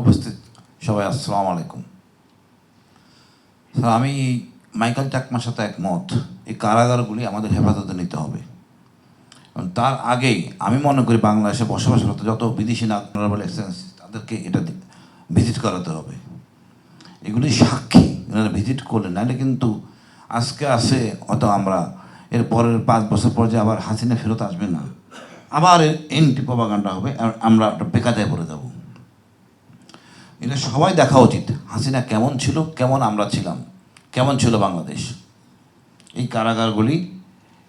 উপস্থিত। সবাই, আসসালামু আলাইকুম। আমি মাইকেল চাকমার সাথে একমত, এই কারাগারগুলি আমাদের হেফাজতে নিতে হবে। এবং তার আগেই আমি মনে করি বাংলাদেশে বসবাসরত যত বিদেশি নাগরিক এক্সচেঞ্জ তাদেরকে এটা ভিজিট করাতে হবে। এগুলি সাক্ষী, এনারা ভিজিট করলে, নাহলে কিন্তু আজকে আসে অত আমরা এর পরের পাঁচ বছর পর যে আবার হাসিনা ফেরত আসবে না। আবার এন্টি প্রপাগান্ডা হবে আমরা একটা বেকাতায় পড়ে যাব। এটা সবাই দেখা উচিত হাসিনা কেমন ছিল, কেমন আমরা ছিলাম, কেমন ছিল বাংলাদেশ? এই কারাগারগুলি,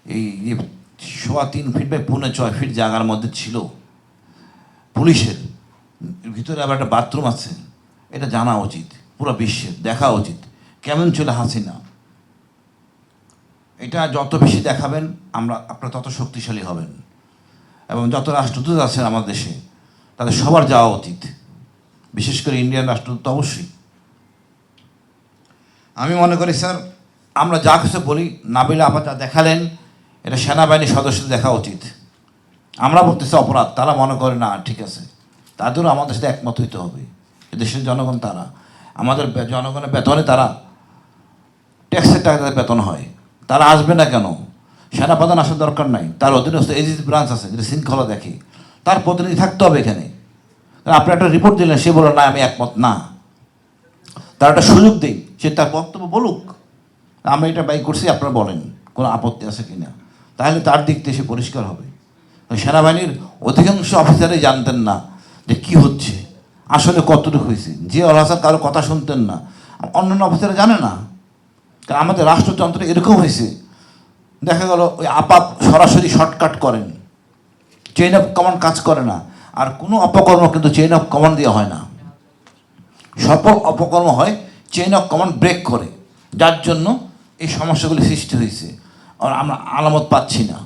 এই যে সোয়া তিন ফিট বাই পৌনে ছয় ফিট জায়গার মধ্যে ছিল। পুলিশের, ভিতরে আবার একটা বাথরুম আছে। এটা জানা উচিত, পুরো বিশ্বের, দেখা উচিত। কেমন ছিল হাসিনা? এটা যত বেশি দেখাবেন, আমরা, আপনারা তত শক্তিশালী হবেন। এবং যত রাষ্ট্রদূত আছেন আমার দেশে, তাদের সবার যাওয়া উচিত বিশেষ করে ইন্ডিয়ান রাষ্ট্রদূত অবশ্যই। আমি মনে করি, স্যার, আমরা যা কিছু বলি, নাবিলা আপা যা দেখালেন, এটা সেনাবাহিনীর সদস্যদের দেখা উচিত। আমরা বলতেছি অপরাধ, তারা মনে করে না, ঠিক আছে। তাদেরও আমাদের সাথে একমত হইতে হবে। দেশের জনগণ তারা। আমাদের জনগণের বেতনে তারা ট্যাক্সের টাকা তাদের বেতন হয়। তারা আসবে না কেন? সেনাপ্রধান আসার দরকার নাই। তার অধীনস্থ এজিস ব্রাঞ্চ আছে, যেটা শৃঙ্খলা দেখে। তার প্রতিনিধি থাকতে হবে এখানে। আপনি একটা রিপোর্ট দিলেন, সে বলল, না, আমি একমত, না। তার একটা সুযোগ দিই, সে তার বক্তব্য বলুক। আমরা এটা বাই করছি, আপনারা বলেন, কোনো আপত্তি আছে কি না তাহলে তার দিক থেকে সে পরিষ্কার হবে। সেনাবাহিনীর অধিকাংশ অফিসারই জানতেন না যে কি হচ্ছে, আসলে কতটুকু হয়েছে। যে হাসান কারও কথা শুনতেন না। অন্যান্য অফিসাররা জানে না। কারণ আমাদের রাষ্ট্রযন্ত্র এরকম হয়েছে। দেখা গেল, ওই আপাপ সরাসরি শর্টকাট করেন। চেইন অফ কমান্ড কাজ করে না। আর কোনো অপকর্ম কিন্তু চেইন অফ কমান্ড দেওয়া হয় না। সফল অপকর্ম হয় চেইন অফ কমান্ড ব্রেক করে। যার জন্য এই সমস্যাগুলি সৃষ্টি হয়েছে। আর আমরা আলামত পাচ্ছি না।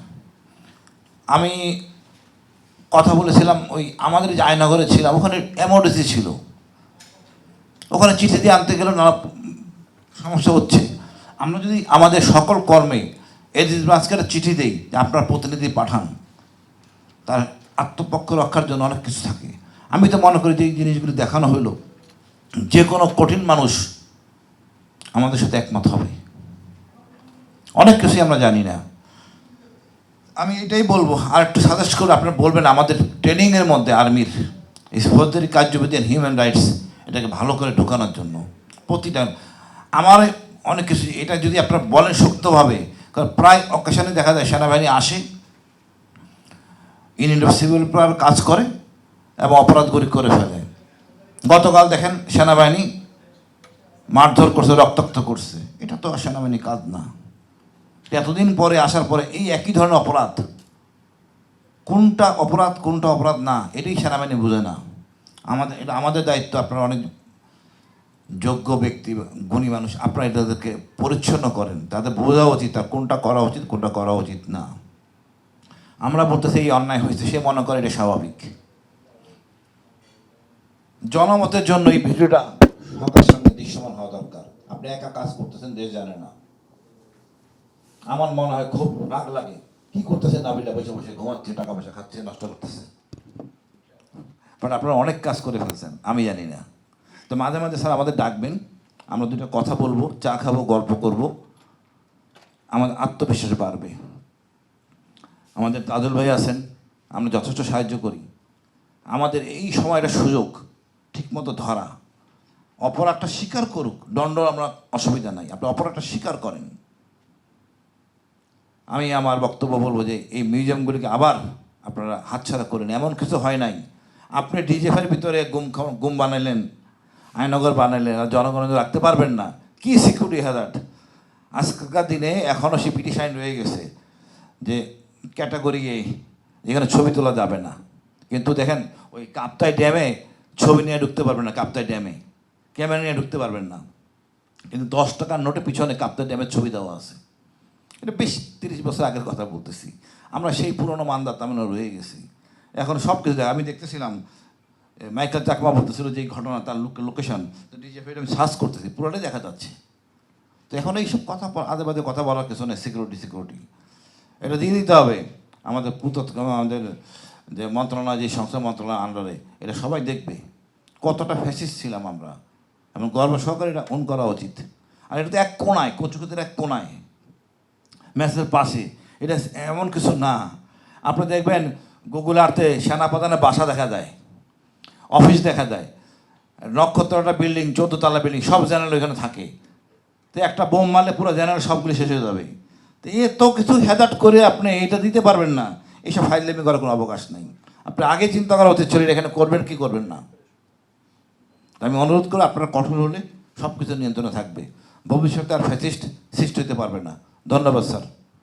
আমি কথা বলেছিলাম ওই আমাদের যে আয়নগরে ছিলাম, ওখানে এমার্জেন্সি ছিল। ওখানে চিঠি দিয়ে আনতে গেলে নানা সমস্যা হচ্ছে। আমরা যদি আমাদের সকল কর্মে ব্রাঞ্চকে একটা চিঠি দেই যে আপনার প্রতিনিধি পাঠান, তার আত্মপক্ষ রক্ষার জন্য অনেক কিছু থাকে। আমি তো মনে করি যে এই জিনিসগুলি দেখানো হইল, যে কোনো কঠিন মানুষ আমাদের সাথে একমত হবে। অনেক কিছুই আমরা জানি না। আমি এটাই বলব, আর একটু সাজেস্ট করব, আপনারা বলবেন আমাদের ট্রেনিংয়ের মধ্যে আর্মির এই ফৌজদারি কার্যবিধি হিউম্যান রাইটস এটাকে ভালো করে ঢোকানোর জন্য। প্রতিটা, আমার অনেক কিছু, এটা যদি আপনারা বলেন শক্তভাবে, কারণ প্রায় অকেশনে দেখা যায় সেনাবাহিনী আসে ইন সিভিল কাজ করে এবং অপরাধগুলি করে ফেলে। গতকাল দেখেন সেনাবাহিনী মারধর করছে, রক্তাক্ত করছে। এটা তো সেনাবাহিনী কাজ না। এতদিন পরে আসার পরে এই একই ধরনের অপরাধ, কোনটা অপরাধ কোনটা অপরাধ না, এটাই সেনাবাহিনী বুঝে না। আমাদের, এটা আমাদের দায়িত্ব, আপনারা অনেক যোগ্য ব্যক্তি, গুণী মানুষ, আপনারা এটাদেরকে পরিচ্ছন্ন করেন। তাদের বোঝা উচিত আর কোনটা করা উচিত, কোনটা করা উচিত না। আমরা বলতেছি এই অন্যায় হয়েছে, সে মনে করে এটা স্বাভাবিক। জনমতের জন্য এই ভিডিওটা সবার সঙ্গে দৃশ্যমান হওয়া দরকার। আপনি একা কাজ করতেছেন, দেশ জানে না। আমার মনে হয় খুব রাগ লাগে। কি করতেছে নাবিলা, বসে বসে ঘুমাচ্ছে, টাকা পয়সা খাচ্ছে, নষ্ট করতেছে। বাট আপনারা অনেক কাজ করে ফেলছেন, আমি জানি না। তো মাঝে মাঝে স্যার আমাদের ডাকবেন, আমরা দুটো কথা বলব, চা খাব, গল্প করব। আমাদের আত্মবিশ্বাস বাড়বে। আমাদের তাজুল ভাই আছেন, আমরা যথেষ্ট সাহায্য করি। আমাদের এই সময়টা সুযোগ, ঠিকমতো ধরা। অপরাধটা স্বীকার করুক দণ্ড আমরা অসুবিধা নাই, আপনি অপরাধটা স্বীকার করেন। আমি আমার বক্তব্য বলব যে, এই মিউজিয়ামগুলিকে আবার আপনারা হাতছাড়া করেন এমন কিছু হয় নাই। আপনি ডিজেফের ভিতরে গুম গুম বানাইলেন আয়নগর বানাইলেন, আর জনগণ রাখতে পারবেন না। কি সিকিউরিটি হ্যাজার্ড আজকালকার দিনে এখনও সে পিটিশন রয়ে গেছে যে ক্যাটাগরি এখানে ছবি তোলা যাবে না। কিন্তু দেখেন, ওই কাপ্তাই ড্যামে ছবি নিয়ে ঢুকতে পারবেন না, কাপ্তাই ড্যামে। ক্যামেরা নিয়ে ঢুকতে পারবেন না। কিন্তু দশ টাকার নোটে পিছনে কাপ্তাই ড্যামের ছবি দেওয়া আছে। এটা বেশ তিরিশ বছর আগের কথা বলতেছি। আমরা সেই পুরনো মান্দার তামিল রয়ে গেছি। এখন সব কিছু আমি দেখতেছিলাম মাইকেল চাকমা বলতেছিল যে ঘটনা, তার লোকেশন তো ডিজে আমি সার্চ করতেছি, পুরোটাই দেখা যাচ্ছে। তো এখন এইসব কথা আজে বাজে কথা বলার কিছু নেই সিকিউরিটি সিকিউরিটি এটা দিয়ে দিতে হবে। আমাদের পুত আমাদের যে মন্ত্রণালয়, যে সংস্থা মন্ত্রণালয় আন্ডারে এটা সবাই দেখবে। কতটা ফ্যাসিস্ট ছিলাম আমরা। এবং গর্ব সহকারে এটা অন করা উচিত। আর এটা তো এক কোনায় কচুকুতের এক কোনায় ম্যাচের পাশে। এটা এমন কিছু না। আপনি দেখবেন গুগল আর্থে সেনাপ্রধানের বাসা দেখা যায়। অফিস দেখা যায়। নক্ষত্রটা বিল্ডিং চোদ্দতলা বিল্ডিং সব জেনারেল ওইখানে থাকে। তো একটা বোম মারলে পুরো জেনারেল সবগুলি শেষ হয়ে যাবে। তো এত কিছু হেদাট করে আপনি এটা দিতে পারবেন না। এইসব ফাইললেমি করার কোনো অবকাশ নেই। আপনি আগে চিন্তা করা উচিত ছিল এখানে করবেন কি করবেন না। আমি অনুরোধ করি, আপনারা কঠোর হলে সব কিছু নিয়ন্ত্রণে থাকবে। ভবিষ্যতে আর ফ্যাসিস্ট সৃষ্টি হতে পারবে না। ধন্যবাদ, স্যার।